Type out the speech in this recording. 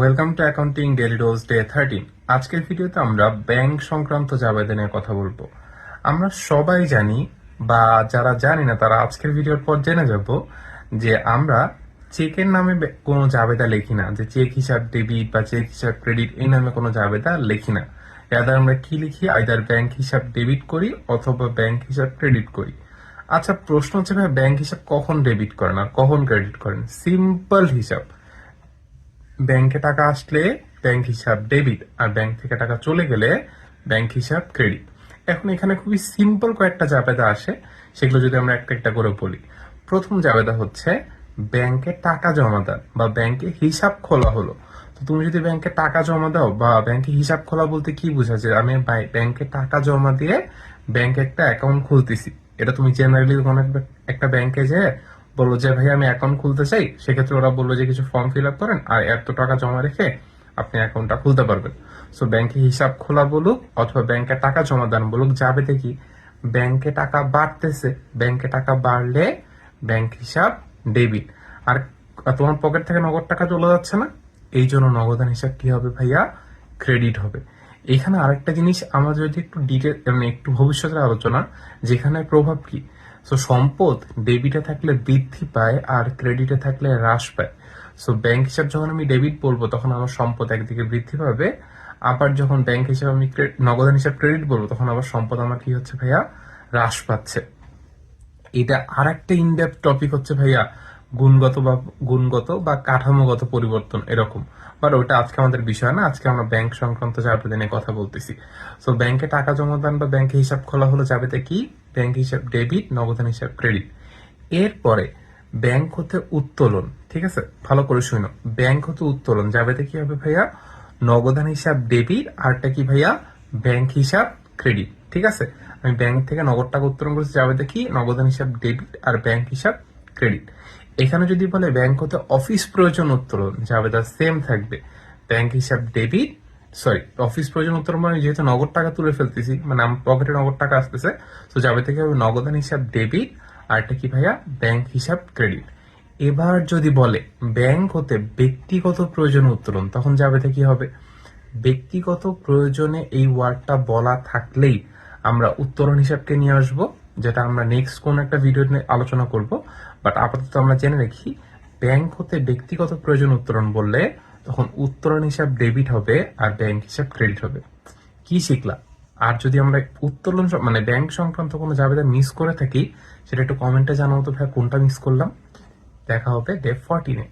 Welcome to accounting daily dose day thirteen আজকের ভিডিওতে আমরা ব্যাংক সংক্রান্ত জাবেদা নিয়ে কথা বলব। আমরা সবাই জানি বা যারা জানি না, তারা আজকের ভিডিওর পর জেনে যাব যে আমরা চেকের নামে কোনো জাবেদা লিখি না, যে চেক হিসাব ডেবিট বা চেক হিসাব ক্রেডিট এই নামে কোনো জাবেদা লিখি না। রাদার আমরা কি লিখি? আইদার ব্যাংক হিসাব ডেবিট করি অথবা ব্যাংক হিসাব ক্রেডিট করি। আচ্ছা প্রশ্ন হচ্ছে ভাই ব্যাংক হিসাব কখন ডেবিট করেন আর কখন ক্রেডিট করেন? সিম্পল হিসাব। ব্যাংকে টাকা আসলে ব্যাংক হিসাব ডেবিট, আর ব্যাংক থেকে টাকা চলে গেলে ব্যাংক হিসাব ক্রেডিট। এখন এখানে খুবই সিম্পল কয়েকটা জাবেদা আসে, সেগুলো যদি আমরা একটা একটা করে বলি। প্রথম জাবেদা হচ্ছে, ব্যাংকে টাকা জমা দেন বা ব্যাংকে হিসাব খোলা হলো। তো তুমি যদি ব্যাংকে টাকা জমা দাও বা ব্যাংকে হিসাব খোলা বলতে কি বোঝা যে আমি ব্যাংকে টাকা জমা দিয়ে ব্যাংকে একটা অ্যাকাউন্ট খুলতেছি? এটা তুমি জেনারেলি কোনো একটা- ব্যাংকে যে বলল যে ভাই আমি অ্যাকাউন্ট খুলতে চাই। সেক্ষেত্রে ওরা বলল যে, কিছু ফর্ম ফিল আপ করেন আর এত টাকা জমা রেখে আপনি অ্যাকাউন্টটা খুলতে পারবেন। সো ব্যাংকে হিসাব খোলা বলুক অথবা ব্যাংকে টাকা জমা দান বলুক, যাবে দেখি। ব্যাংকে টাকা বাড়তেছে। ব্যাংকে টাকা বাড়লে ব্যাংক হিসাব ডেবিট আর তোমার পকেট থেকে নগদ টাকা চলে যাচ্ছে না? এই জন্য নগদান হিসাব কি হবে ভাইয়া? ক্রেডিট হবে। এখানে আরেকটা জিনিস আমরা যদি একটু ডিটেল মানে একটু ভবিষ্যতের আলোচনা, যেখানে প্রভাব কি? সো সম্পদ ডেবিটে থাকলে বৃদ্ধি পায় আর ক্রেডিটে থাকলে হ্রাস পায়। সো ব্যাংক হিসাব যখন আমি ডেবিট বলব, তখন আমার সম্পদ একদিকে বৃদ্ধি পাবে। আবার যখন ব্যাংক হিসাব আমি নগদান হিসাব ক্রেডিট বলব, তখন আবার সম্পদ আমার কি হচ্ছে ভাইয়া? হ্রাস পাচ্ছে। এটা আর একটা ইনডেপথ টপিক হচ্ছে ভাইয়া, গুণগত বা গুণগত বা কাঠামোগত পরিবর্তন এরকম। বাট ওটা আজকে আমাদের বিষয় না, আজকে আমরা ব্যাংক সংক্রান্ত জাবেদা নিয়ে কথা বলতেছি। সো ব্যাংকে টাকা জমা দান বা ব্যাংকে হিসাব খোলা হলো যাবেতে কি? ব্যাংক হিসাব ডেবিট নগদান হিসাব ক্রেডিট এরপরে ব্যাংক হতে উত্তোলন, ঠিক আছে? ভালো করে শুনো। ব্যাংক হতে উত্তোলন, যাবেতে কি হবে ভাইয়া? নগদান হিসাব ডেবিট আরটা কি ভাইয়া? ব্যাংক হিসাব ক্রেডিট ঠিক আছে? আমি ব্যাংক থেকে নগদ টাকা উত্তোলন করছি যাবে দেখি নগদান হিসাব ডেবিট আর ব্যাংক হিসাব ক্রেডিট এখানে যদি বলে ব্যাংক হতে অফিস প্রয়োজন উত্তোলন তার সেম থাকবে। ব্যাংক হিসাব ডেবিট সরি অফিস প্রয়োজন উত্তোলন মানে যেহেতু নগদ টাকা তুলে ফেলতেছি মানে আমার পকেটে নগদ টাকা আসতেছে তো যাবে থেকে হবে নগদান হিসাব ডেবিট আর এটা কি ভাইয়া? ব্যাংক হিসাব ক্রেডিট এবার যদি বলে ব্যাংক হতে ব্যক্তিগত প্রয়োজন উত্তোলন তখন যাবে কি হবে? ব্যক্তিগত প্রয়োজনে এই ওয়ার্ডটা বলা থাকলেই আমরা উত্তরণ হিসাবকে নিয়ে আসব। যেটা আমরা নেক্সট কোন একটা ভিডিও নিয়ে আলোচনা করব বাট আপাতত আমরা জেনে রাখি ব্যাংক হতে ব্যক্তিগত প্রয়োজন উত্তরণ বললে তখন উত্তরণ হিসাব ডেবিট হবে আর ব্যাংক হিসাব ক্রেডিট হবে। কি শিখলা আর যদি আমরা উত্তোলন মানে ব্যাংক সংক্রান্ত কোনো জাবেদা মিস করে থাকি, সেটা একটু কমেন্টে জানাও তো ভাই কোনটা মিস করলাম। দেখা হবে ডে ফর্টিনে